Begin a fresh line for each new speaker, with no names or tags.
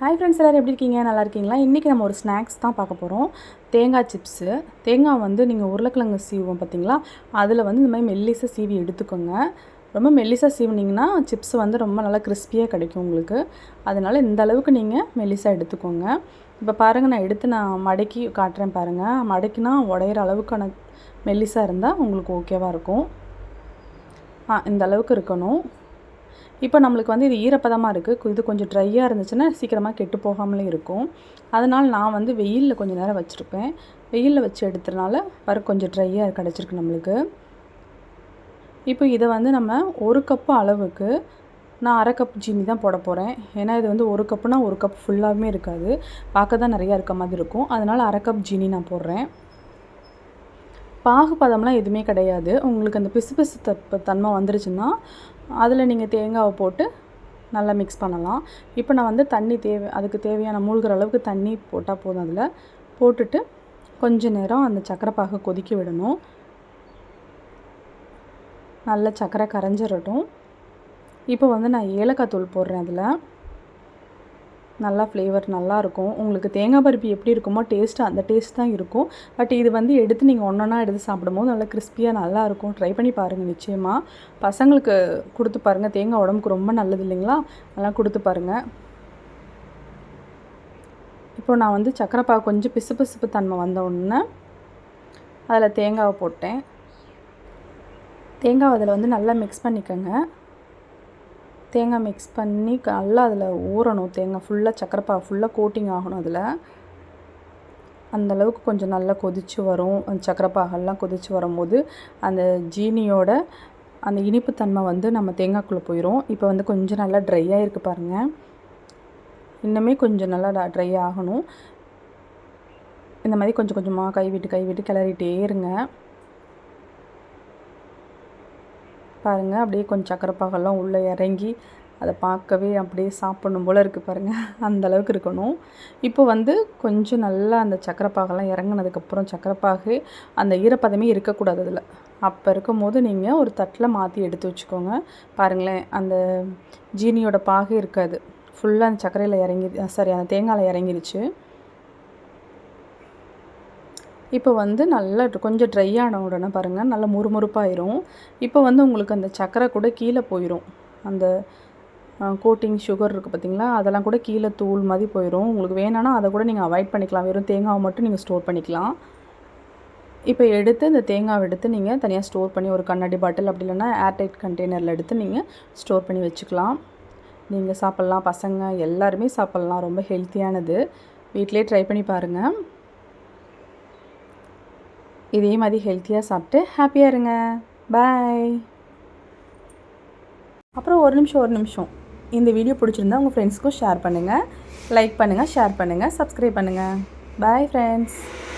hi friends எல்லோரும் எப்படி இருக்கீங்க நல்லா இருக்கீங்களா இன்றைக்கி நம்ம ஒரு ஸ்நாக்ஸ் தான் பார்க்க போகிறோம் தேங்காய் சிப்ஸு தேங்காய் வந்து நீங்கள் உருளைக்கிழங்கு சீவோம் பார்த்தீங்களா அதில் வந்து இந்த மாதிரி மெல்லிசை சீவி எடுத்துக்கோங்க ரொம்ப மெல்லிசாக சீவினிங்கன்னா சிப்ஸ் வந்து ரொம்ப நல்லா கிறிஸ்பியாக கிடைக்கும் உங்களுக்கு அதனால் இந்த அளவுக்கு நீங்கள் மெல்லிசாக எடுத்துக்கோங்க இப்போ பாருங்கள் நான் எடுத்து நான் மடக்கி காட்டுறேன் பாருங்கள் மடக்கினா உடையிற அளவுக்கான மெல்லிசாக இருந்தால் உங்களுக்கு ஓகேவாக இருக்கும் ஆ இந்த அளவுக்கு இருக்கணும் இப்போ நம்மளுக்கு வந்து இது ஈரப்பதமாக இருக்குது இது கொஞ்சம் ட்ரையாக இருந்துச்சுன்னா சீக்கிரமாக கெட்டு போகாமலே இருக்கும் அதனால் நான் வந்து வெயிலில் கொஞ்சம் நேரம் வச்சுருப்பேன் வெயிலில் வச்சு எடுத்ததுனால வர கொஞ்சம் ட்ரையாக கிடச்சிருக்கு நம்மளுக்கு இப்போ இதை வந்து நம்ம ஒரு கப்பு அளவுக்கு நான் அரை கப் ஜீனி தான் போட போகிறேன் ஏன்னா இது வந்து ஒரு கப்புனால் ஒரு கப் ஃபுல்லாகவே இருக்காது பார்க்க தான் நிறையா இருக்க மாதிரி இருக்கும் அதனால் அரை கப் ஜீனி நான் போடுறேன் பாகுபதம்லாம் எதுவுமே கிடையாது உங்களுக்கு அந்த பிசு பிசு தன்மை வந்துருச்சுன்னா அதில் நீங்கள் தேங்காவை போட்டு நல்லா மிக்ஸ் பண்ணலாம் இப்போ நான் வந்து தண்ணி தேவை அதுக்கு தேவையான மூழ்கிற அளவுக்கு தண்ணி போட்டால் போதும் அதில் போட்டுட்டு கொஞ்ச நேரம் அந்த சக்கரை பாகை கொதிக்க விடணும் நல்ல சக்கரை கரைஞ்சிடட்டும் இப்போ வந்து நான் ஏலக்காய் தூள் போடுறேன் அதில் நல்லா ஃப்ளேவர் நல்லாயிருக்கும் உங்களுக்கு தேங்காய் பருப்பு எப்படி இருக்குமோ டேஸ்ட் அந்த டேஸ்ட் தான் இருக்கும் பட் இது வந்து எடுத்து நீங்கள் ஒன்றா எடுத்து சாப்பிடும்போது நல்லா கிறிஸ்பியாக நல்லாயிருக்கும் ட்ரை பண்ணி பாருங்கள் நிச்சயமாக பசங்களுக்கு கொடுத்து பாருங்கள் தேங்காய் உடம்புக்கு ரொம்ப நல்லது இல்லைங்களா நல்லா கொடுத்து பாருங்கள் இப்போ நான் வந்து சக்கரைப்பா கொஞ்சம் பிசு பிசுப்பு தன்மை வந்த உடனே அதில் தேங்காவை போட்டேன் தேங்காய் அதில் வந்து நல்லா மிக்ஸ் பண்ணிக்கோங்க தேங்காய் மிக்ஸ் பண்ணி நல்லா அதில் ஊறணும் தேங்காய் ஃபுல்லாக சக்கரைப்பா ஃபுல்லாக கோட்டிங் ஆகணும் அதில் அந்தளவுக்கு கொஞ்சம் நல்லா கொதித்து வரும் அந்த சக்கரைப்பாகெல்லாம் கொதித்து வரும்போது அந்த ஜீனியோட அந்த இனிப்புத்தன்மை வந்து நம்ம தேங்காய்க்குள்ளே போயிடும் இப்போ வந்து கொஞ்சம் நல்லா ட்ரையாக இருக்குது பாருங்கள் இன்னுமே கொஞ்சம் நல்லா ட்ரை ஆகணும் இந்த மாதிரி கொஞ்சம் கொஞ்சமாக கைவிட்டு கைவிட்டு கிளறிட்டே இருங்க பாருங்கள் அப்படியே கொஞ்சம் சக்கரை பாகெல்லாம் உள்ளே இறங்கி அதை பார்க்கவே அப்படியே சாப்பிடணும் போல் இருக்குது பாருங்கள் அந்தளவுக்கு இருக்கணும் இப்போ வந்து கொஞ்சம் நல்லா அந்த சக்கரைப்பாகெல்லாம் இறங்கினதுக்கப்புறம் பாகு அந்த ஈரப்பதமே இருக்கக்கூடாது அதில் அப்போ இருக்கும் போது நீங்கள் ஒரு தட்டில் மாற்றி எடுத்து வச்சுக்கோங்க பாருங்களேன் அந்த ஜீனியோட பாகு இருக்காது ஃபுல்லாக அந்த சக்கரையில் இறங்கி சாரி அந்த தேங்காயில் இறங்கிருச்சு இப்போ வந்து நல்லா கொஞ்சம் ட்ரை ஆன உடனே பாருங்கள் நல்லா முறுமுறுப்பாயிரும் இப்போ வந்து உங்களுக்கு அந்த சக்கரை கூட கீழே போயிடும் அந்த கோட்டிங் சுகர் இருக்குது பார்த்திங்களா அதெல்லாம் கூட கீழே தூள் மாதிரி போயிடும் உங்களுக்கு வேணான்னா அதை கூட நீங்கள் அவாய்ட் பண்ணிக்கலாம் வெறும் தேங்காவை மட்டும் நீங்கள் ஸ்டோர் பண்ணிக்கலாம் இப்போ எடுத்து இந்த தேங்காவை எடுத்து நீங்கள் தனியாக ஸ்டோர் பண்ணி ஒரு கண்ணாடி பாட்டில் அப்படி இல்லைன்னா ஏர்டைட் கண்டெய்னரில் எடுத்து நீங்கள் ஸ்டோர் பண்ணி வச்சுக்கலாம் நீங்கள் சாப்பிட்லாம் பசங்க எல்லாருமே சாப்பிட்லாம் ரொம்ப ஹெல்த்தியானது வீட்டிலே ட்ரை பண்ணி பாருங்கள் இதே மாதிரி ஹெல்த்தியாக சாப்பிட்டு ஹாப்பியாக இருங்க பாய் அப்புறம் ஒரு நிமிஷம் ஒரு நிமிஷம் இந்த வீடியோ பிடிச்சிருந்தா உங்கள் ஃப்ரெண்ட்ஸ்க்கும் ஷேர் பண்ணுங்கள் லைக் பண்ணுங்கள் ஷேர் பண்ணுங்கள் சப்ஸ்கிரைப் பண்ணுங்கள் பாய் ஃப்ரெண்ட்ஸ்